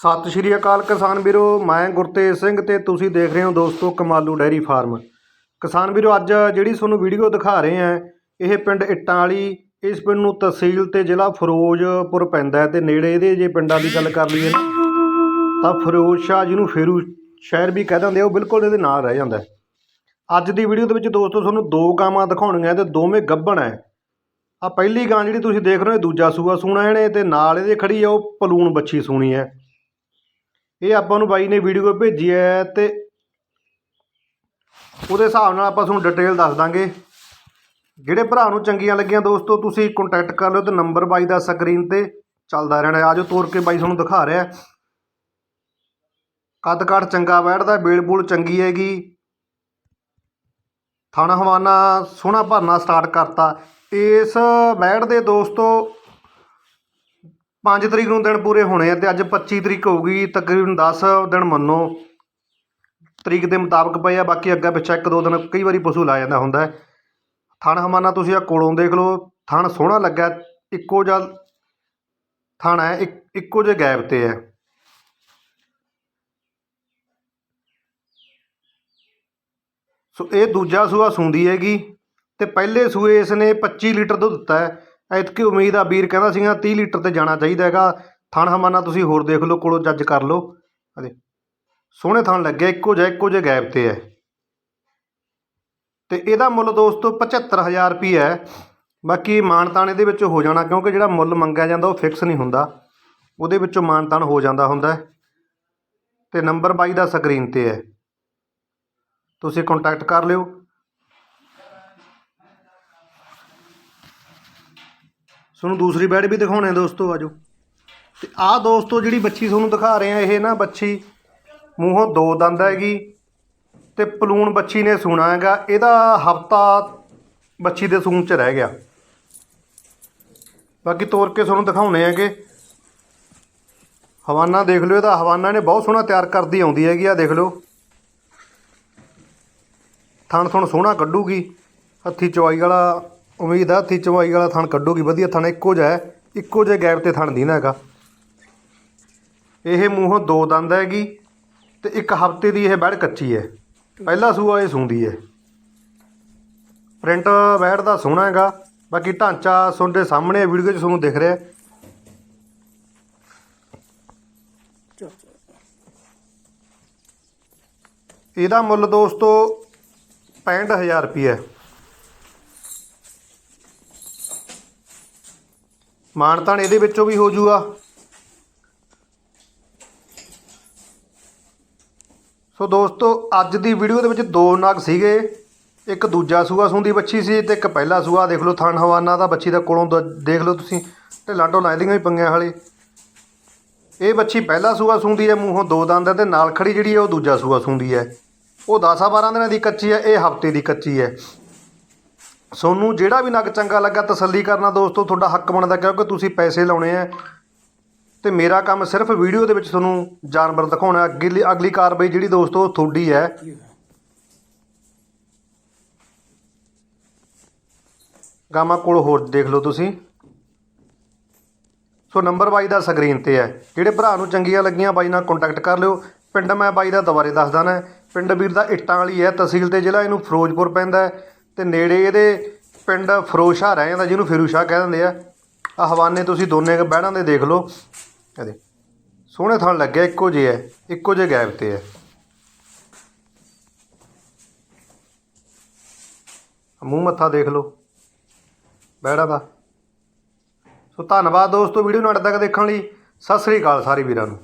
ਸਤਿ ਸ਼੍ਰੀ ਅਕਾਲ ਕਿਸਾਨ ਵੀਰੋ, ਮੈਂ ਗੁਰਤੇਜ ਸਿੰਘ ਤੇ ਤੁਸੀਂ ਦੇਖ ਰਹੇ ਹੋ ਦੋਸਤੋ ਕਮਾਲੂ ਡੈਰੀ ਫਾਰਮ। ਕਿਸਾਨ ਵੀਰੋ, ਅੱਜ ਜਿਹੜੀ ਤੁਹਾਨੂੰ ਵੀਡੀਓ ਦਿਖਾ ਰਹੇ ਆ ਇਹ ਪਿੰਡ ਇੱਟਾਂ ਵਾਲੀ, ਇਸ ਪਿੰਡ ਨੂੰ ਤਹਿਸੀਲ ਤੇ ਜ਼ਿਲ੍ਹਾ ਫਿਰੋਜ਼ਪੁਰ ਪੈਂਦਾ ਹੈ ਤੇ ਨੇੜੇ ਇਹਦੇ ਜੇ ਪਿੰਡਾਂ ਦੀ ਗੱਲ ਕਰ ਲਈਏ, ਤਾਂ ਫਿਰੋਜ਼ ਸ਼ਾਹ ਜਿਹਨੂੰ ਫੇਰੂ ਸ਼ਹਿਰ ਵੀ ਕਹਿ ਦਿੰਦੇ ਆ, ਉਹ ਬਿਲਕੁਲ ਇਹਦੇ ਨਾਲ ਰਹਿ ਜਾਂਦਾ ਅੱਜ ਦੀ ਵੀਡੀਓ ਦੇ ਵਿੱਚ ਦੋਸਤੋ ਤੁਹਾਨੂੰ ਦੋ ਗਾਵਾਂ ਦਿਖਾਉਣੀਆਂ ਤੇ ਦੋਵੇਂ ਗੱਭਣ ਹੈ। ਆ ਪਹਿਲੀ ਗਾਂ ਜਿਹੜੀ ਤੁਸੀਂ ਦੇਖ ਰਹੇ ਹੋ, ਇਹ ਦੂਜਾ ਸੂਆ ਸੂਣਾ ਇਹਨੇ ਤੇ ਨਾਲ ਇਹਦੇ ਖੜੀ ਆ, ਉਹ ਪਲੂਣ ਬੱਚੀ ਸੂਣੀ ਹੈ। ਇਹ ਆਪਾਂ ਨੂੰ ਬਾਈ ਨੇ ਵੀਡੀਓ ਭੇਜੀ ਹੈ ਤੇ ਉਹਦੇ ਹਿਸਾਬ ਨਾਲ ਆਪਾਂ ਤੁਹਾਨੂੰ ਡਿਟੇਲ ਦੱਸ ਦਾਂਗੇ। ਜਿਹੜੇ ਭਰਾ ਨੂੰ ਚੰਗੀਆਂ ਲੱਗੀਆਂ ਦੋਸਤੋ, ਤੁਸੀਂ ਕੰਟੈਕਟ ਕਰ ਲਿਓ ਤੇ ਨੰਬਰ ਬਾਈ ਦਾ ਸਕਰੀਨ ਤੇ ਚੱਲਦਾ ਰਹਿਣਾ ਆਜੋ ਤੋਰ ਕੇ ਬਾਈ ਤੁਹਾਨੂੰ ਦਿਖਾ ਰਿਹਾ ਕੱਦ ਕਾਠ ਚੰਗਾ ਬੈਠਦਾ ਬੇਲ ਬੂਲ ਚੰਗੀ ਹੈਗੀ। ਥਾਣਾ ਹਵਾਨਾ ਸੋਹਣਾ ਭਰਨਾ ਸਟਾਰਟ ਕਰਤਾ। ਇਸ ਬੈੜ ਦੇ ਦੋਸਤੋ 5 ਤਰੀਕ ਨੂੰ ਦਿਨ ਪੂਰੇ ਹੋਣੇ ਆ ਤੇ ਅੱਜ 25 ਤਰੀਕ ਹੋ ਗਈ ਤਕਰੀਬਨ 10 ਦਿਨ ਮੰਨੋ। ਤਰੀਕ ਦੇ ਮੁਤਾਬਕ ਪਏ ਆ, ਬਾਕੀ ਅੱਗਾ ਪਿੱਛੇ ਇੱਕ ਦੋ ਦਿਨ ਕਈ ਵਾਰੀ ਪਸ਼ੂ ਲਾ ਜਾਂਦਾ ਹੁੰਦਾ। ਹੈ। ਥਣ ਹਮਾਨਾ ਤੁਸੀਂ ਆ ਕੋਲੋਂ ਦੇਖ ਲਓ, ਥਣ ਸੋਹਣਾ ਲੱਗਾ, ਇੱਕੋ ਜਿਹਾ ਥਣ ਹੈ, ਇੱਕ, ਇੱਕੋ ਜਿਹੇ ਗੈਪ ਤੇ ਹੈ। ਸੋ ਇਹ ਦੂਜਾ ਸੂਆ ਸੁੰਦੀ ਹੈਗੀ, ਤੇ ਪਹਿਲੇ ਸੂਏ ਇਸ ਨੇ 25 ਲੀਟਰ ਦੁੱਧ ਦਿੱਤਾ ਹੈ। ਐਤਕੀ ਉਮੀਦ ਆ ਵੀਰ ਕਹਿੰਦਾ ਸੀਗਾ 30 ਲੀਟਰ ਤੇ ਜਾਣਾ ਚਾਹੀਦਾ ਹੈਗਾ। ਥਣ ਹਮਾਨਾ ਤੁਸੀਂ ਹੋਰ ਦੇਖ ਲਓ, ਕੋਲੋਂ ਜੱਜ ਕਰ ਲਓ। ਅਦੇ ਸੋਹਣੇ ਥਣ ਲੱਗੇ, ਇੱਕੋ ਜਿਹਾ, ਇੱਕੋ ਜਿਹੇ ਗੈਪ ਤੇ ਹੈ। ਤੇ ਇਹਦਾ ਮੁੱਲ ਦੋਸਤੋ 75000 ਰੁਪਏ ਹੈ। ਬਾਕੀ ਮਾਨਤਾਨ ਇਹਦੇ ਵਿੱਚ ਹੋ ਜਾਣਾ, ਕਿਉਂਕਿ ਜਿਹੜਾ ਮੁੱਲ ਮੰਗਿਆ ਜਾਂਦਾ ਉਹ ਫਿਕਸ ਨਹੀਂ ਹੁੰਦਾ। ਉਹਦੇ ਵਿੱਚੋਂ ਮਾਨਤਾਨ ਹੋ ਜਾਂਦਾ ਹੁੰਦਾ ਹੈ। ਤੇ ਨੰਬਰ ਬਾਈ ਦਾ ਸਕਰੀਨ ਤੇ ਹੈ। ਤੁਸੀਂ ਕੰਟੈਕਟ ਕਰ ਲਿਓ। ਤੁਹਾਨੂੰ ਦੂਸਰੀ ਬੈਡ ਵੀ ਦਿਖਾਉਣੇ ਆ ਦੋਸਤੋ, ਆਜੋ। ਤੇ ਆਹ ਦੋਸਤੋ ਜਿਹੜੀ ਬੱਚੀ ਤੁਹਾਨੂੰ ਦਿਖਾ ਰਹੇ ਆ, ਇਹ ਨਾ ਬੱਚੀ ਮੂੰਹੋਂ ਦੋ ਦੰਦ ਹੈਗੀ ਤੇ ਪਲੂਣ ਬੱਚੀ ਨੇ ਸੂਣਾ ਹੈਗਾ, ਇਹਦਾ ਹਫਤਾ ਬੱਚੀ ਦੇ ਸੂਣ ਚ ਰਹਿ ਗਿਆ। ਬਾਕੀ ਤੋਰ ਕੇ ਤੁਹਾਨੂੰ ਦਿਖਾਉਣੇ ਹੈਗੇ। ਹਵਾਨਾ ਦੇਖ ਲਿਓ, ਇਹਦਾ ਹਵਾਨਾ ਨੇ ਬਹੁਤ ਸੋਹਣਾ ਤਿਆਰ ਕਰਦੀ ਆਉਂਦੀ ਹੈਗੀ ਆ ਦੇਖ ਲਓ। ਥਣ ਥਣ ਸੋਹਣਾ ਕੱਢੂਗੀ, ਹੱਥੀ ਚਵਾਈ ਵਾਲਾ ਉਮੀਦ ਆ ਹੱਥੀ ਚਵਾਈ ਵਾਲਾ ਥਣ ਕੱਢੂਗੀ, ਵਧੀਆ ਥਣ ਇੱਕੋ ਜਿਹਾ ਹੈ, ਇੱਕੋ ਜਿਹੇ ਗੈਪ ਤੇ ਥਣ ਦੀ ਨਾ ਹੈਗਾ। ਇਹ ਮੂੰਹੋਂ ਦੋ ਦੰਦ ਹੈਗੀ ਤੇ ਇੱਕ ਹਫ਼ਤੇ ਦੀ ਇਹ ਬੈੜ ਕੱਚੀ ਹੈ। ਪਹਿਲਾ ਸੂਆ ਇਹ ਸੂੰਦੀ ਹੈ। ਪ੍ਰਿੰਟ ਬੈੜ ਦਾ ਸੋਹਣਾ ਹੈਗਾ, ਬਾਕੀ ਢਾਂਚਾ ਤੁਹਾਡੇ ਸਾਹਮਣੇ ਵੀਡੀਓ 'ਚ ਤੁਹਾਨੂੰ ਦਿਖ ਰਿਹਾ ਹੈ। ਇਹਦਾ ਮੁੱਲ ਦੋਸਤੋ 65000 ਰੁਪਏ ਮਾਨਤਾਨ ਇਹਦੇ ਵਿੱਚੋਂ ਵੀ ਹੋ ਜੂਗਾ। ਸੋ ਦੋਸਤੋ, ਅੱਜ ਦੀ ਵੀਡੀਓ ਦੇ ਵਿੱਚ ਦੋ ਨਗ ਸੀਗੇ। ਇੱਕ ਦੂਜਾ ਸੂਆ ਸੂੰਦੀ ਬੱਚੀ ਸੀ ਤੇ ਇੱਕ ਪਹਿਲਾ ਸੂਆ। ਦੇਖ ਲਓ, ਥਣ ਹਵਾਨਾ ਦਾ ਬੱਚੀ ਦਾ ਕੋਲੋਂ ਦ- ਦੇਖ ਲਓ ਤੁਸੀਂ। ਤੇ ਲਾਂਡੋ ਲਾਇਦੀਆਂ ਵੀ ਪੰਗਿਆਂ ਵਾਲੇ। ਇਹ ਬੱਚੀ ਪਹਿਲਾ ਸੂਆ ਸੂੰਦੀ ਹੈ, ਮੂੰਹੋਂ ਦੋ ਦੰਦ ਹੈ ਤੇ ਨਾਲ ਖੜੀ ਜਿਹੜੀ ਹੈ ਉਹ ਦੂਜਾ ਸੂਆ ਸੂੰਦੀ ਹੈ। ਉਹ 10 12 ਦਿਨਾਂ ਦੀ ਕੱਚੀ ਹੈ, ਇਹ ਹਫ਼ਤੇ ਦੀ ਕੱਚੀ ਹੈ। ਸੋਨੂੰ, ਜਿਹੜਾ ਵੀ ਨਗ ਚੰਗਾ ਲੱਗਾ ਤਸੱਲੀ ਕਰਨਾ ਦੋਸਤੋ, ਤੁਹਾਡਾ ਹੱਕ ਬਣਦਾ ਕਿਉਂਕਿ ਤੁਸੀਂ ਪੈਸੇ ਲਾਉਣੇ ਆ। ਤੇ ਮੇਰਾ ਕੰਮ ਸਿਰਫ ਵੀਡੀਓ ਦੇ ਵਿੱਚ ਤੁਹਾਨੂੰ ਜਾਨਵਰ ਦਿਖਾਉਣਾ। ਅਗਲੀ ਅਗਲੀ ਕਾਰਵਾਈ ਜਿਹੜੀ ਦੋਸਤੋ ਤੁਹਾਡੀ ਹੈ। ਗਾਮਾ ਕੋਲ ਹੋਰ ਦੇਖ ਲਓ ਤੁਸੀਂ। ਸੋ ਨੰਬਰ ਬਾਈ ਦਾ ਸਕਰੀਨ ਤੇ ਹੈ। ਜਿਹੜੇ ਭਰਾ ਨੂੰ ਚੰਗੀਆਂ ਲੱਗੀਆਂ, ਬਾਈ ਨਾਲ ਕੰਟੈਕਟ ਕਰ ਲਿਓ। ਪਿੰਡ ਮੈਂ ਬਾਈ ਦਾ ਦੁਬਾਰੇ ਦੱਸ ਦਾਂ ਪਿੰਡ ਵੀਰ ਦਾ ਇੱਟਾਂ ਵਾਲੀ ਹੈ। ਤਹਿਸੀਲ ਤੇ ਜ਼ਿਲ੍ਹਾ ਇਹਨੂੰ ਫਿਰੋਜ਼ਪੁਰ ਪੈਂਦਾ ਹੈ। ਤੇ ਨੇੜੇ ਇਹਦੇ ਪਿੰਡ ਫਿਰੋਜ਼ਸ਼ਾਹ ਰਹਿ ਜਾਂਦਾ, ਜਿਹਨੂੰ ਫਿਰੂਸ਼ਾਹ ਕਹਿ ਦਿੰਦੇ ਆ। ਆ ਹਵਾਨੇ ਤੁਸੀਂ ਦੋਨੇ ਬਹਿੜਾਂ ਦੇ ਦੇਖ ਲਓ। ਇਹਦੇ ਸੋਹਣੇ ਥਣ ਲੱਗਿਆ, ਇੱਕੋ ਜਿਹੇ ਹੈ ਇੱਕੋ ਜਿਹੇ ਗੈਪ ਤੇ ਹੈ ਮੂੰਹ ਮੱਥਾ ਦੇਖ ਲਓ, ਬਹਿੜਾ ਦਾ। ਸੋ ਧੰਨਵਾਦ ਦੋਸਤੋ, ਵੀਡੀਓ ਨੂੰ ਅੱਡ ਤੱਕ ਦੇਖਣ ਲਈ। ਸਤਿ ਸ੍ਰੀ ਅਕਾਲ ਸਾਰੇ ਵੀਰਾਂ ਨੂੰ।